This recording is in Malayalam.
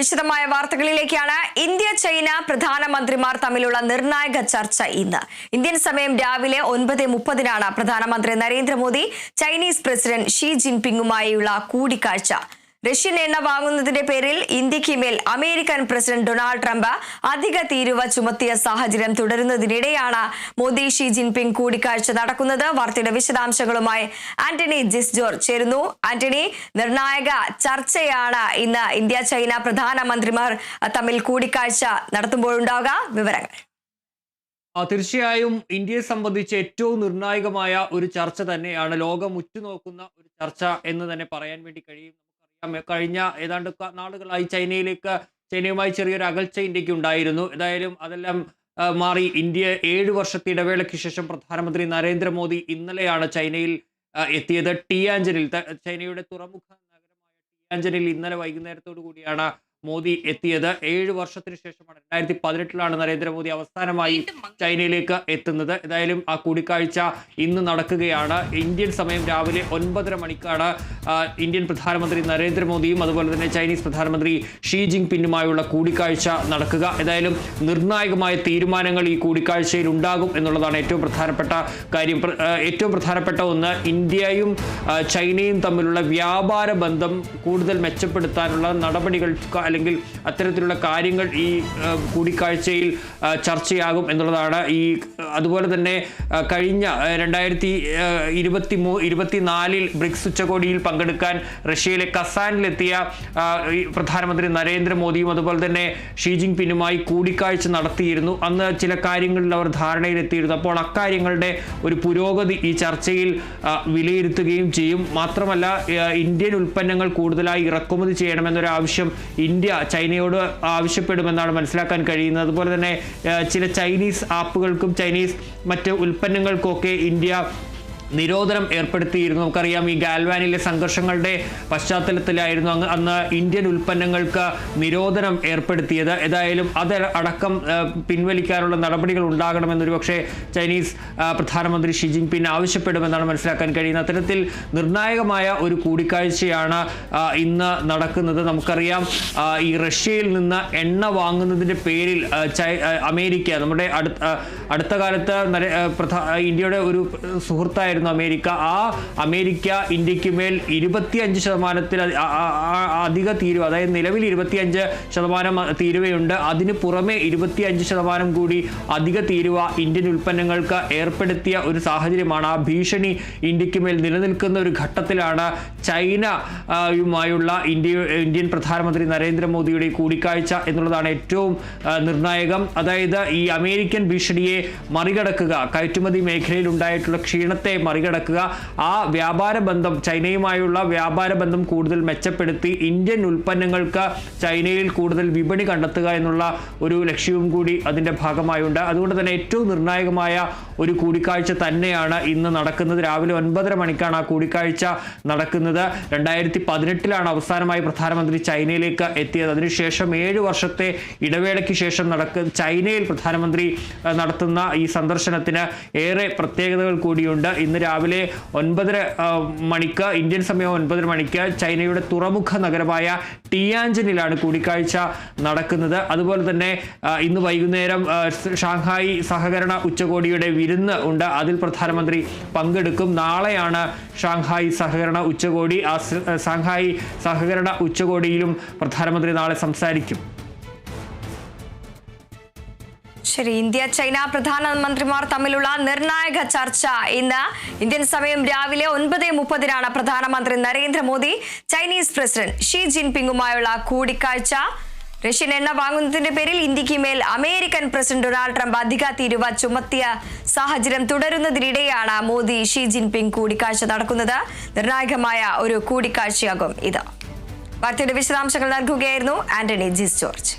വിശദമായ വാർത്തകളിലേക്കാണ് ഇന്ത്യ ചൈന പ്രധാനമന്ത്രിമാർ തമ്മിലുള്ള നിർണായക ചർച്ച ഇന്ന്. ഇന്ത്യൻ സമയം രാവിലെ ഒൻപത് മുപ്പതിനാണ് പ്രധാനമന്ത്രി നരേന്ദ്രമോദി ചൈനീസ് പ്രസിഡന്റ് ഷി ജിൻപിങ്ങുമായുള്ള കൂടിക്കാഴ്ച. റഷ്യൻ എണ്ണ വാങ്ങുന്നതിന്റെ പേരിൽ ഇന്ത്യയ്ക്ക് മേൽ അമേരിക്കൻ പ്രസിഡന്റ് ഡൊണാൾഡ് ട്രംപ് അധിക തീരുവ ചുമത്തിയ സാഹചര്യം തുടരുന്നതിനിടെയാണ് മോദി ഷി ജിൻപിങ് കൂടിക്കാഴ്ച നടക്കുന്നത്. വാർത്തയുടെ വിശദാംശങ്ങളുമായി ആന്റണി ജിസ് ജോർജ് ചേരുന്നു. ആന്റണി നിർണായക ചർച്ചയാണ് ഇന്ന് ഇന്ത്യ ചൈന പ്രധാനമന്ത്രിമാർ തമ്മിൽ കൂടിക്കാഴ്ച നടത്തുമ്പോഴുണ്ടാവുക വിവരങ്ങൾ. തീർച്ചയായും ഇന്ത്യയെ സംബന്ധിച്ച് ഏറ്റവും നിർണായകമായ ഒരു ചർച്ച തന്നെയാണ്. ലോകം ഉറ്റുനോക്കുന്ന ഒരു ചർച്ച എന്ന് തന്നെ പറയാൻ വേണ്ടി കഴിയും. കഴിഞ്ഞ ഏതാണ്ട് നാളുകളായി ചൈനയിലേക്ക് ചൈനയുമായി ചെറിയൊരു അകൽച്ച ഇന്ത്യയ്ക്ക് ഉണ്ടായിരുന്നു ഏതായാലും അതെല്ലാം മാറി. ഇന്ത്യ ഏഴ് വർഷത്തെ ഇടവേളയ്ക്ക് ശേഷം പ്രധാനമന്ത്രി നരേന്ദ്രമോദി ഇന്നലെയാണ് ചൈനയിൽ എത്തിയത്. ടിയാഞ്ചനിൽ ചൈനയുടെ തുറമുഖ നഗരമായ ടിയാഞ്ചനിൽ ഇന്നലെ വൈകുന്നേരത്തോടു കൂടിയാണ് മോദി എത്തിയത് ഏഴ് വർഷത്തിന് ശേഷമാണ്. രണ്ടായിരത്തി പതിനെട്ടിലാണ് നരേന്ദ്രമോദി അവസാനമായി ചൈനയിലേക്ക് എത്തുന്നത്. ഏതായാലും ആ കൂടിക്കാഴ്ച ഇന്ന് നടക്കുകയാണ്. ഇന്ത്യൻ സമയം രാവിലെ ഒൻപതര മണിക്കാണ്. ഇന്ത്യൻ പ്രധാനമന്ത്രി നരേന്ദ്രമോദിയും അതുപോലെ തന്നെ ചൈനീസ് പ്രധാനമന്ത്രി ഷീ ജിങ് പിന്നുമായുള്ള കൂടിക്കാഴ്ച നടക്കുക. ഏതായാലും നിർണായകമായ തീരുമാനങ്ങൾ ഈ കൂടിക്കാഴ്ചയിൽ ഉണ്ടാകും എന്നുള്ളതാണ് ഏറ്റവും പ്രധാനപ്പെട്ട കാര്യം. ഏറ്റവും പ്രധാനപ്പെട്ട ഒന്ന് ഇന്ത്യയും ചൈനയും തമ്മിലുള്ള വ്യാപാര ബന്ധം കൂടുതൽ മെച്ചപ്പെടുത്താനുള്ള നടപടികൾ അല്ലെങ്കിൽ അത്തരത്തിലുള്ള കാര്യങ്ങൾ ഈ കൂടിക്കാഴ്ചയിൽ ചർച്ചയാകും എന്നുള്ളതാണ് ഈ അതുപോലെ തന്നെ കഴിഞ്ഞ രണ്ടായിരത്തി ഇരുപത്തി മൂ ഇരുപത്തിനാലിൽ ബ്രിക്സ് ഉച്ചകോടിയിൽ പങ്കെടുക്കാൻ റഷ്യയിലെ കസാനിലെത്തിയ പ്രധാനമന്ത്രി നരേന്ദ്രമോദിയും അതുപോലെ തന്നെ ഷീ ജിങ് പിന്നുമായി കൂടിക്കാഴ്ച നടത്തിയിരുന്നു. അന്ന് ചില കാര്യങ്ങളിൽ അവർ ധാരണയിലെത്തിയിരുന്നു. അപ്പോൾ അക്കാര്യങ്ങളുടെ ഒരു പുരോഗതി ഈ ചർച്ചയിൽ വിലയിരുത്തുകയും ചെയ്യും. മാത്രമല്ല ഇന്ത്യൻ ഉൽപ്പന്നങ്ങൾ കൂടുതലായി ഇറക്കുമതി ചെയ്യണമെന്നൊരു ആവശ്യം ഇന്ത്യ ചൈനയോട് ആവശ്യപ്പെടുമെന്നാണ് മനസ്സിലാക്കാൻ കഴിയുന്നത്. അതുപോലെ തന്നെ ചില ചൈനീസ് ആപ്പുകൾക്കും ചൈനീസ് മറ്റ് ഉൽപ്പന്നങ്ങൾക്കും ഒക്കെ ഇന്ത്യ നിരോധനം ഏർപ്പെടുത്തിയിരുന്നു. നമുക്കറിയാം ഈ ഗാൽവാനിലെ സംഘർഷങ്ങളുടെ പശ്ചാത്തലത്തിലായിരുന്നു അങ്ങ് അന്ന് ഇന്ത്യൻ ഉൽപ്പന്നങ്ങൾക്ക് നിരോധനം ഏർപ്പെടുത്തിയത്. ഏതായാലും അത് അടക്കം പിൻവലിക്കാനുള്ള നടപടികൾ ഉണ്ടാകണമെന്നൊരു പക്ഷേ ചൈനീസ് പ്രധാനമന്ത്രി ഷി ജിൻ പിൻ ആവശ്യപ്പെടുമെന്നാണ് മനസ്സിലാക്കാൻ കഴിയുന്നത്. അത്തരത്തിൽ നിർണായകമായ ഒരു കൂടിക്കാഴ്ചയാണ് ഇന്ന് നടക്കുന്നത്. നമുക്കറിയാം ഈ റഷ്യയിൽ നിന്ന് എണ്ണ വാങ്ങുന്നതിന്റെ പേരിൽ അമേരിക്ക നമ്മുടെ അടുത്ത അടുത്ത കാലത്ത് ഇന്ത്യയുടെ ഒരു സുഹൃത്തായിരുന്നു അമേരിക്ക. ആ അമേരിക്ക ഇന്ത്യയ്ക്ക് മേൽ ഇരുപത്തിയഞ്ച് ശതമാനത്തിൽ അധിക തീരുവ അതായത് നിലവിൽ ഇരുപത്തിയഞ്ച് ശതമാനം തീരുവയുണ്ട്. അതിന് പുറമെ ഇരുപത്തിയഞ്ച് ശതമാനം കൂടി അധിക തീരുവ ഇന്ത്യൻ ഉൽപ്പന്നങ്ങൾക്ക് ഏർപ്പെടുത്തിയ ഒരു സാഹചര്യമാണ്. ആ ഭീഷണി ഇന്ത്യയ്ക്ക് മേൽ നിലനിൽക്കുന്ന ഒരു ഘട്ടത്തിലാണ് ചൈന യുമായുള്ള ഇന്ത്യ ഇന്ത്യൻ പ്രധാനമന്ത്രി നരേന്ദ്രമോദിയുടെ കൂടിക്കാഴ്ച എന്നുള്ളതാണ് ഏറ്റവും നിർണായകം. അതായത് ഈ അമേരിക്കൻ ഭീഷണിയെ മറികടക്കുക കയറ്റുമതി മേഖലയിൽ ഉണ്ടായിട്ടുള്ള ക്ഷീണത്തെ മറികടക്കുക ആ വ്യാപാര ബന്ധം ചൈനയുമായുള്ള വ്യാപാര ബന്ധം കൂടുതൽ മെച്ചപ്പെടുത്തി ഇന്ത്യൻ ഉൽപ്പന്നങ്ങൾക്ക് ചൈനയിൽ കൂടുതൽ വിപണി കണ്ടെത്തുക എന്നുള്ള ഒരു ലക്ഷ്യവും കൂടി അതിന്റെ ഭാഗമായുണ്ട്. അതുകൊണ്ട് തന്നെ ഏറ്റവും നിർണായകമായ ഒരു കൂടിക്കാഴ്ച തന്നെയാണ് ഇന്ന് നടക്കുന്നത്. രാവിലെ ഒൻപതര മണിക്കാണ് ആ കൂടിക്കാഴ്ച നടക്കുന്നത്. രണ്ടായിരത്തി പതിനെട്ടിലാണ് അവസാനമായി പ്രധാനമന്ത്രി ചൈനയിലേക്ക് എത്തിയത്. അതിനുശേഷം ഏഴ് വർഷത്തെ ഇടവേളയ്ക്ക് ശേഷം നടക്ക ചൈനയിൽ പ്രധാനമന്ത്രി നടത്തുന്ന ഈ സന്ദർശനത്തിന് ഏറെ പ്രത്യേകതകൾ കൂടിയുണ്ട്. ഇന്ന് രാവിലെ ഒൻപതര മണിക്ക് ഇന്ത്യൻ സമയം ഒൻപതര മണിക്ക് ചൈനയുടെ തുറമുഖ നഗരമായ ടിയാഞ്ചനിലാണ് കൂടിക്കാഴ്ച നടക്കുന്നത്. അതുപോലെ തന്നെ ഇന്ന് വൈകുന്നേരം ഷാങ്ഹായി സഹകരണ ഉച്ചകോടിയുടെ വിരുന്ന് ഉണ്ട്. അതിൽ പ്രധാനമന്ത്രി പങ്കെടുക്കും. നാളെയാണ് ഷാങ്ഹായി സഹകരണ ഉച്ചകോടി ആ സാങ്ഹായി സഹകരണ ഉച്ചകോടിയിലും പ്രധാനമന്ത്രി നാളെ സംസാരിക്കും. ശരി ഇന്ത്യ ചൈന പ്രധാനമന്ത്രിമാർ തമ്മിലുള്ള നിർണായക ചർച്ച ഇന്ന്. ഇന്ത്യൻ സമയം രാവിലെ ഒൻപത് മുപ്പതിനാണ് പ്രധാനമന്ത്രി നരേന്ദ്രമോദി ചൈനീസ് പ്രസിഡന്റ് ഷി ജിൻപിങ്ങുമായുള്ള കൂടിക്കാഴ്ച. റഷ്യൻ എണ്ണ വാങ്ങുന്നതിന്റെ പേരിൽ ഇന്ത്യയ്ക്ക് മേൽ അമേരിക്കൻ പ്രസിഡന്റ് ഡൊണാൾഡ് ട്രംപ് അധിക തീരുവ ചുമത്തിയ സാഹചര്യം തുടരുന്നതിനിടെയാണ് മോദി ഷീ ജിൻപിങ് കൂടിക്കാഴ്ച നടക്കുന്നത്. നിർണായകമായ ഒരു കൂടിക്കാഴ്ചയാകും ഇത്. വാർത്തയുടെ വിശദാംശങ്ങൾ നൽകുകയായിരുന്നു ആന്റണി ജിസ് ജോർജ്.